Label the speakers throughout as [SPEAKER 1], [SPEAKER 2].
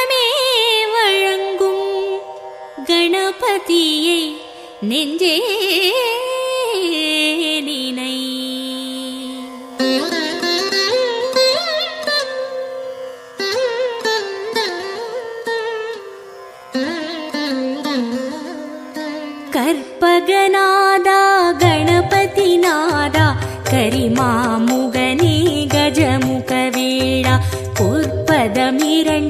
[SPEAKER 1] வளமே வழங்கும் கணபதியை நெஞ்சே நினை கற்பகநாதா கணபதிநாதா கரிமாமுகனே கஜமுகவேளா பொற்பதமிரண்டில் பொழியும் அருகினில்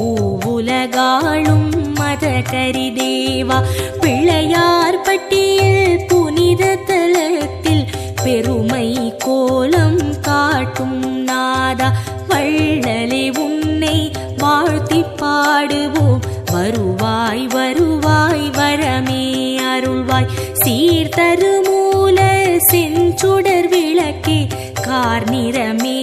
[SPEAKER 1] பூவுலகாளும் மத கரிதேவா பிள்ளையார் பட்டியில் புனித தலத்தில் பெருமை கோலம் காட்டும் நாதா வள்ளலே உன்னை வாழ்த்தி பாடுவோம். வருவாய் வருவாய் வரமே அருள்வாய். சீர்தருமூல செஞ்சுடர் விளக்கே கார் நிறமே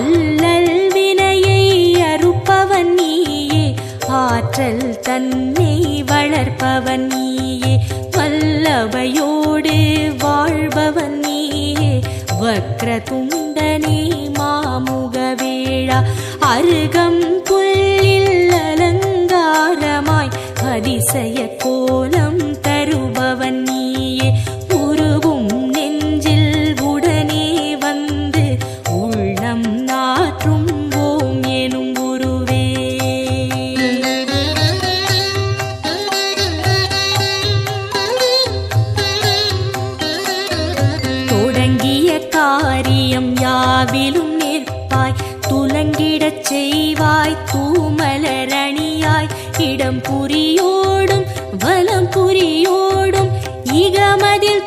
[SPEAKER 1] அல்லல் வினையை அறுப்பவன் நீயே. ஆற்றல் தன்னை வளர்ப்பவன் நீயே. வல்லவையோடு வாழ்பவன் நீயே. வக்ர துண்டனே மாமுக வேளா அருகம் புல்லில் அலங்காரமாய். அதிசய காரியம் நிற்பாய். துலங்கிடச் செய்வாய் தூமலரணியாய் இடம் புரியோடும் வலம் புரியோடும் இகமதில்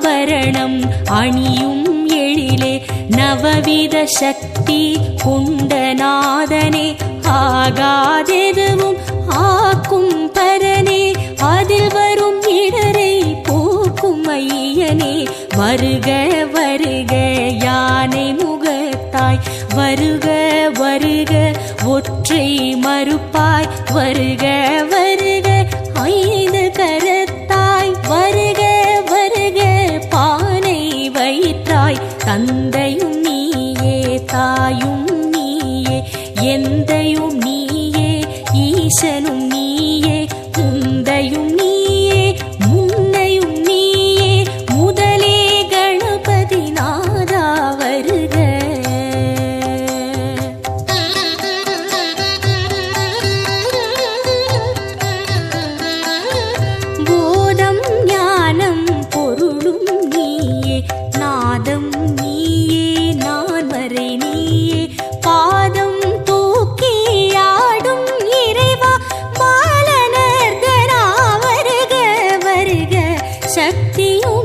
[SPEAKER 1] ஆபரணம் அணியும் எழிலே நவவித சக்தி குண்டநாதனே ஆகாதெதுவும் ஆக்கும் பரனே. அதில் வரும் இடரை போக்கும் ஐயனே. வருக வருக யானை முகத்தாய். வருக வருக ஒற்றை மறுப்பாய். வருக வருக தாயும் நீயே எந்தையும் நீயே ஈசனும் நீ शक्तियों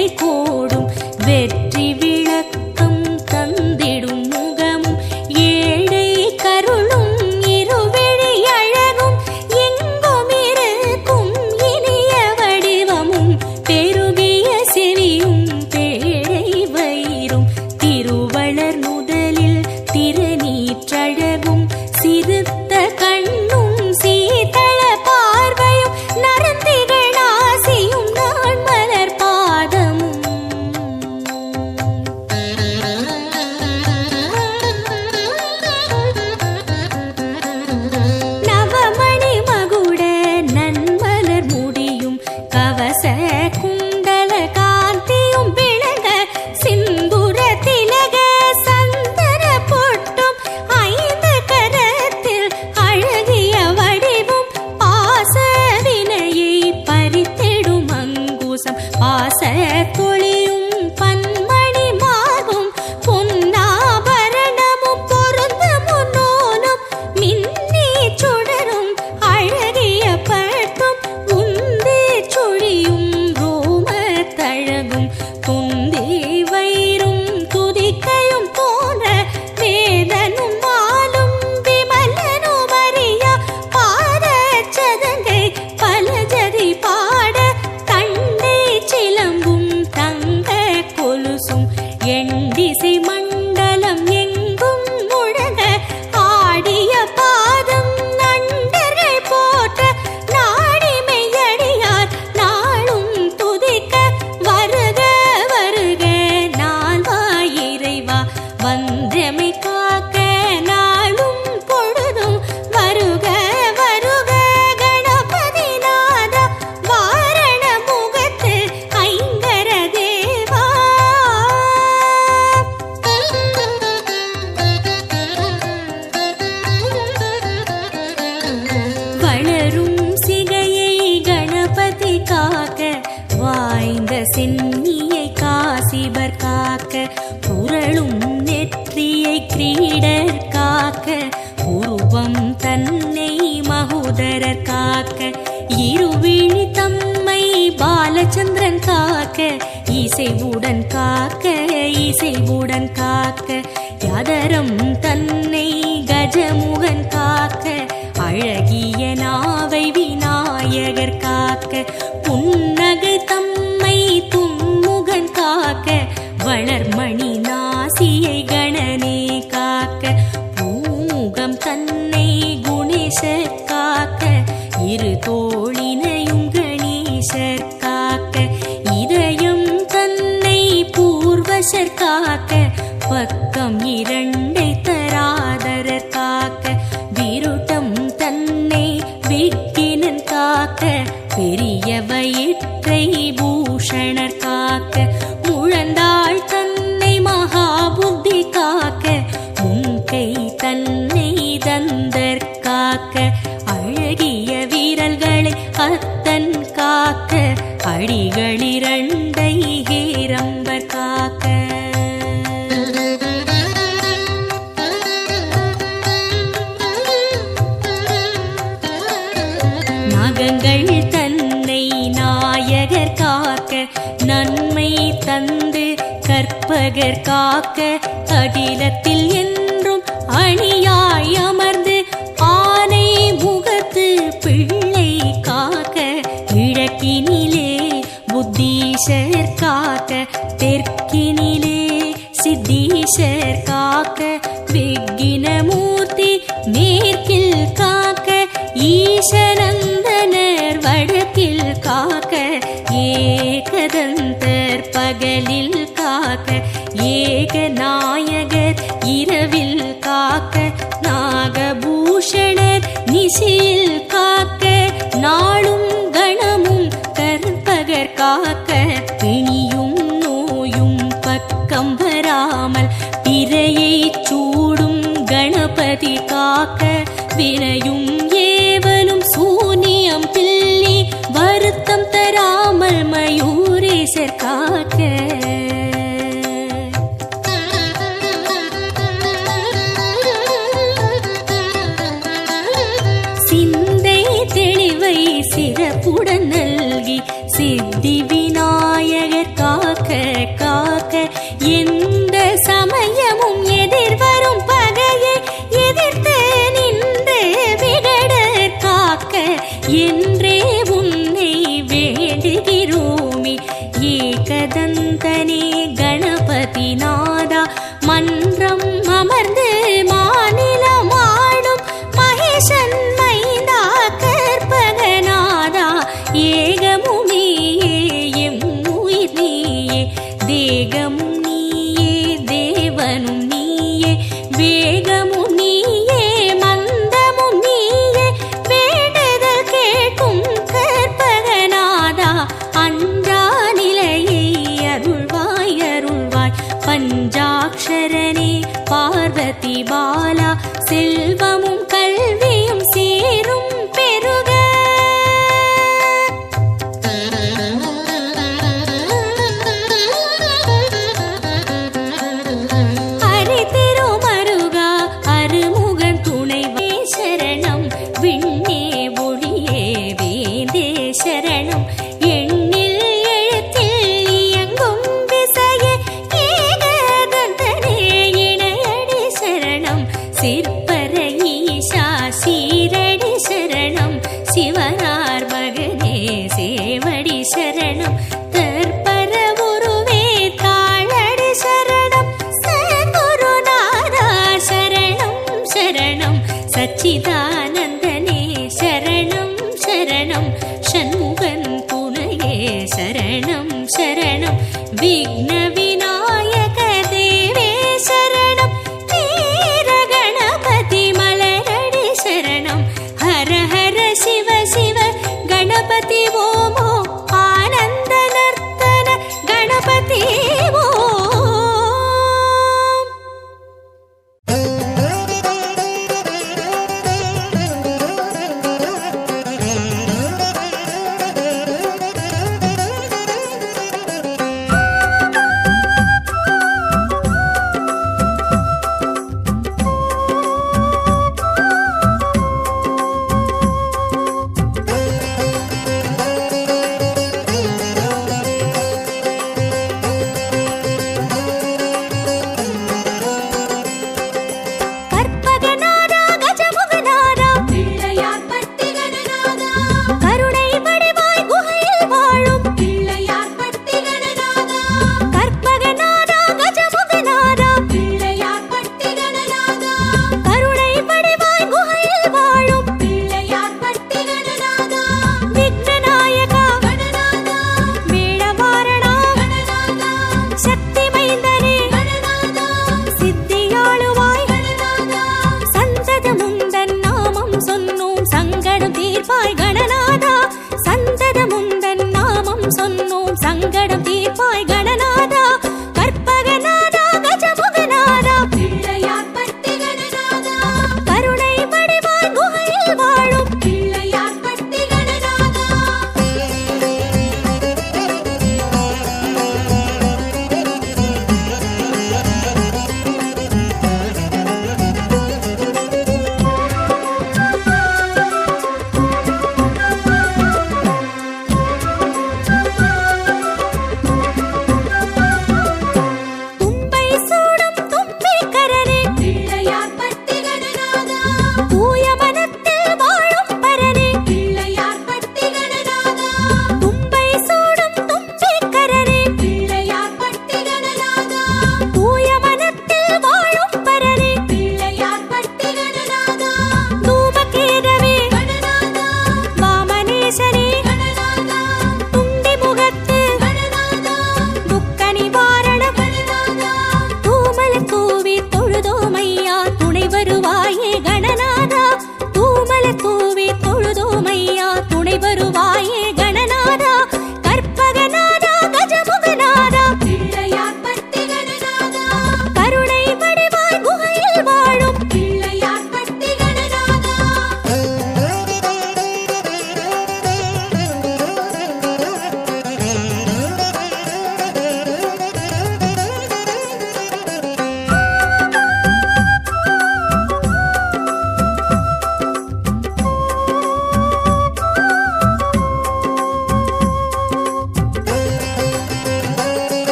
[SPEAKER 1] இசை போ சகோதரர் காக்க இருவிழி தம்மை பாலச்சந்திரன் காக்க இசைவுடன் காக்க இசைவுடன் காக்க யாதரம் தன்னை கஜமுகன் காக்க அழகிய நாவை விநாயகர் காக்க புன்னகை தம்மை தும்முகன் காக்க வளர்மணி நாசியை கணனே காக்க பூமுகம் தன்னை குணேச காக்க இரு தோழினையும் கணேசர் காக்க இதயம் தன்னை பூர்வசர் காக்க பக்கம் இரண்டை தராதரர் காக்க விருட்டம் தன்னை விக்கினன் காக்க பெரியவையிட்டு நன்மை தந்து கற்பகர் காக்க அகிலத்தில் என்றும் அணியாய் அமர்ந்து ஆனை முகத்து பிள்ளை காக்க கிழக்கினிலே புத்தீஷர் காக்க தெற்கினிலே சித்தீஷர் காக்க விக்கினமூர்த்தி மேற்கில் காக்க ஈசனந்தனர் வடக்கில் காக்க ஏ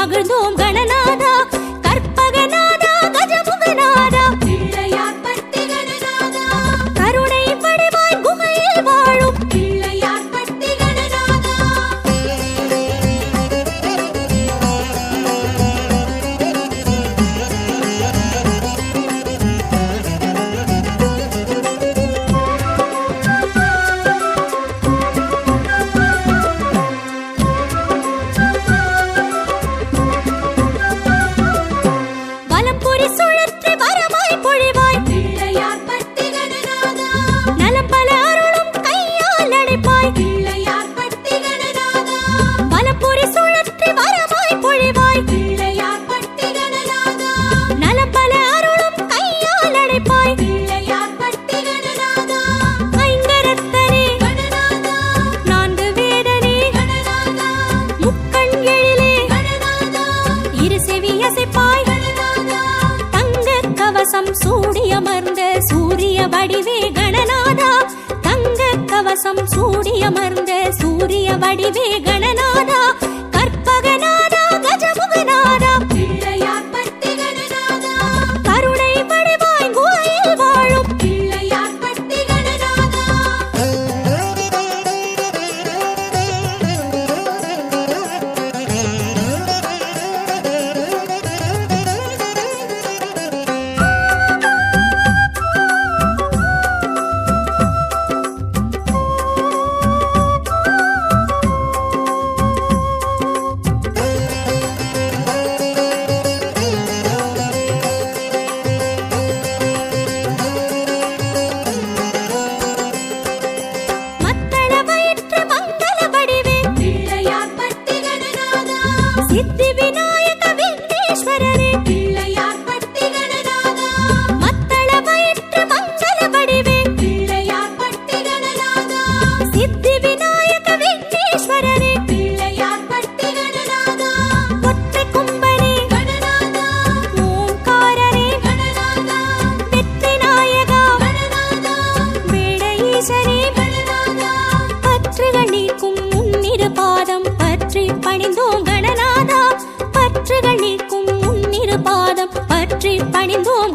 [SPEAKER 1] 나그노
[SPEAKER 2] అడివేగ பச்சரே கணநாதா
[SPEAKER 1] பற்றி பணிந்தோம் கணநாதா. பற்றுகள் நீக்கும் பாதம். பற்றி பணிந்தோம்